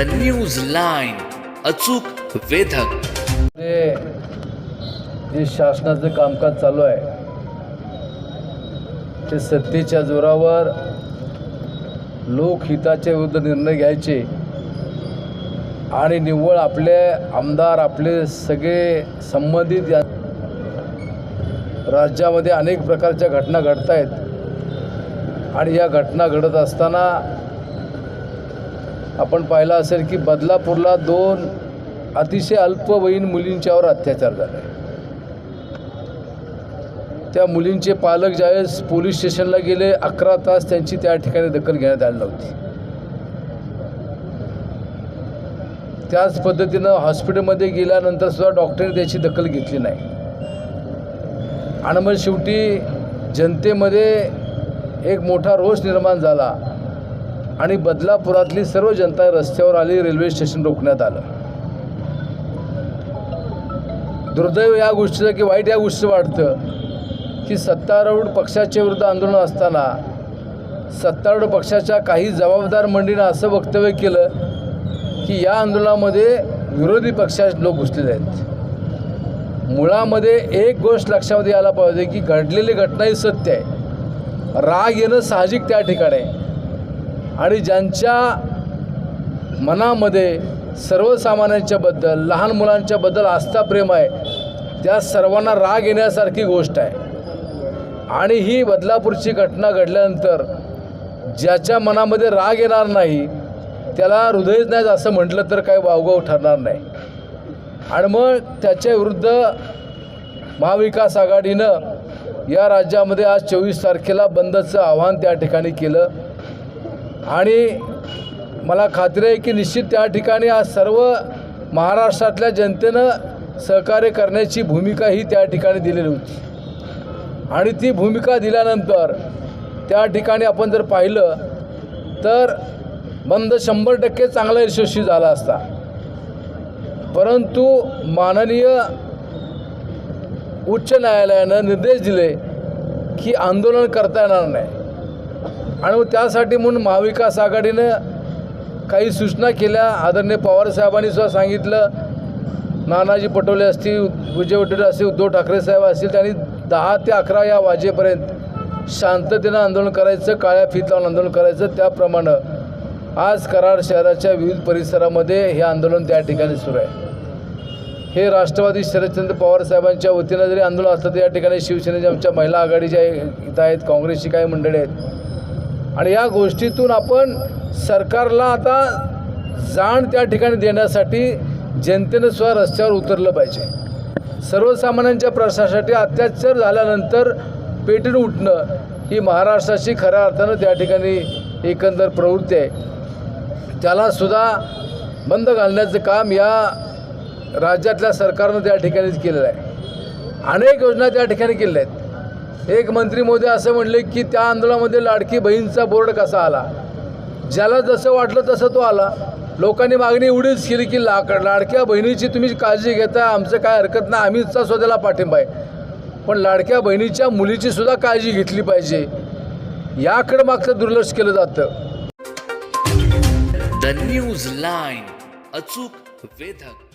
The news line अचूक वेधक. जे शासनाचं कामकाज चालू आहे. ते सत्तेच्या जोरावर लोकहिताच्या विरुद्ध निर्णय घ्यायचे. आणि निव्वळ आपले आमदार आपले सगळे संबंधित या राज्यामध्ये अनेक प्रकारच्या घटना घडत आहेत आणि या घटना घडत असताना आपण पाहिलं असेल की बदलापूरला दोन अतिशय अल्पवयीन मुलींच्यावर अत्याचार झाले. त्या मुलींचे पालक ज्यावेळेस पोलीस स्टेशनला गेले अकरा तास त्यांची त्या ठिकाणी दखल घेण्यात आली नव्हती. त्याच पद्धतीनं हॉस्पिटलमध्ये गेल्यानंतर सुद्धा डॉक्टरने त्याची दखल घेतली नाही. आणि मग शेवटी जनतेमध्ये एक मोठा रोष निर्माण झाला. आणि बदलापुरातली सर्व जनता रस्त्यावर आली रेल्वे स्टेशन रोखण्यात आलं. दुर्दैव या गोष्टीचं की वाईट या गोष्टीचं वाटतं की सत्तारूढ पक्षाच्या विरुद्ध आंदोलन असताना सत्तारूढ पक्षाच्या काही जबाबदार मंडळीनं असं वक्तव्य केलं की या आंदोलनामध्ये विरोधी पक्षाचे लोक घुसलेले आहेत. मुळामध्ये एक गोष्ट लक्षामध्ये यायला पाहिजे की घडलेली घटना ही सत्य आहे. राग येणं साहजिक त्या ठिकाणी आहे. आणि ज्यांच्या मनामध्ये सर्वसामान्यांच्याबद्दल लहान मुलांच्याबद्दल आस्था प्रेम आहे त्या सर्वांना राग येण्यासारखी गोष्ट आहे. आणि ही बदलापूरची घटना घडल्यानंतर ज्याच्या मनामध्ये राग येणार नाही त्याला हृदयच नाही असं म्हटलं तर काही वावगाव ठरणार नाही. आणि मग त्याच्या विरुद्ध महाविकास आघाडीनं या राज्यामध्ये आज चोवीस तारखेला बंदचं आव्हान त्या ठिकाणी केलं. आणि मला खात्री आहे की निश्चित त्या ठिकाणी आज सर्व महाराष्ट्रातल्या जनतेनं सहकार्य करण्याची भूमिका ही त्या ठिकाणी दिलेली होती. आणि ती भूमिका दिल्यानंतर त्या ठिकाणी आपण जर पाहिलं तर बंद शंभर टक्के चांगला यशस्वी झाला असता. परंतु माननीय उच्च न्यायालयानं निर्देश दिले की आंदोलन करता येणार नाही. आणि त्यासाठी म्हणून महाविकास आघाडीनं काही सूचना केल्या. आदरणीय पवारसाहेबांनी सुद्धा सांगितलं. नानाजी पटोले असतील विजय वडेट्टीवार असतील उद्धव ठाकरे साहेब असतील त्यांनी दहा ते अकरा या वाजेपर्यंत शांततेनं आंदोलन करायचं काळ्या फीत लावून आंदोलन करायचं त्याप्रमाणे आज कराड शहराच्या विविध परिसरामध्ये हे आंदोलन त्या ठिकाणी सुरू आहे. हे राष्ट्रवादी शरदचंद्र पवार साहेबांच्या वतीनं जरी आंदोलन असलं तर या ठिकाणी शिवसेनेच्या आमच्या महिला आघाडीच्या इथं आहेत काँग्रेसची काही मंडळी आहेत. आणि या गोष्टीतून आपण सरकारला आता जाण त्या ठिकाणी देण्यासाठी जनतेनं स्वतः रस्त्यावर उतरलं पाहिजे. सर्वसामान्यांच्या प्रश्नासाठी अत्याचार झाल्यानंतर पेटून उठणं ही महाराष्ट्राची खऱ्या अर्थानं त्या ठिकाणी एकंदर प्रवृत्ती आहे. त्यालासुद्धा बंद घालण्याचं काम या राज्यातल्या सरकारनं त्या ठिकाणीच केलेलं आहे. अनेक योजना त्या ठिकाणी केलेल्या आहेत. एक मंत्री मोदी असं म्हणले की त्या आंदोलनामध्ये लाडकी बहीणचा बोर्ड कसा आला? ज्याला जसं वाटलं तसं तो आला. लोकांनी मागणी एवढीच केली की लाक लाडक्या बहिणीची तुम्ही काळजी घेता आमचं काय हरकत नाही आम्हीचा स्वतःला पाठिंबा आहे. पण लाडक्या बहिणीच्या मुलीची सुद्धा काळजी घेतली पाहिजे. याकडे मागचं दुर्लक्ष केलं जातं. द न्यूज लाईन अचूक वेधक.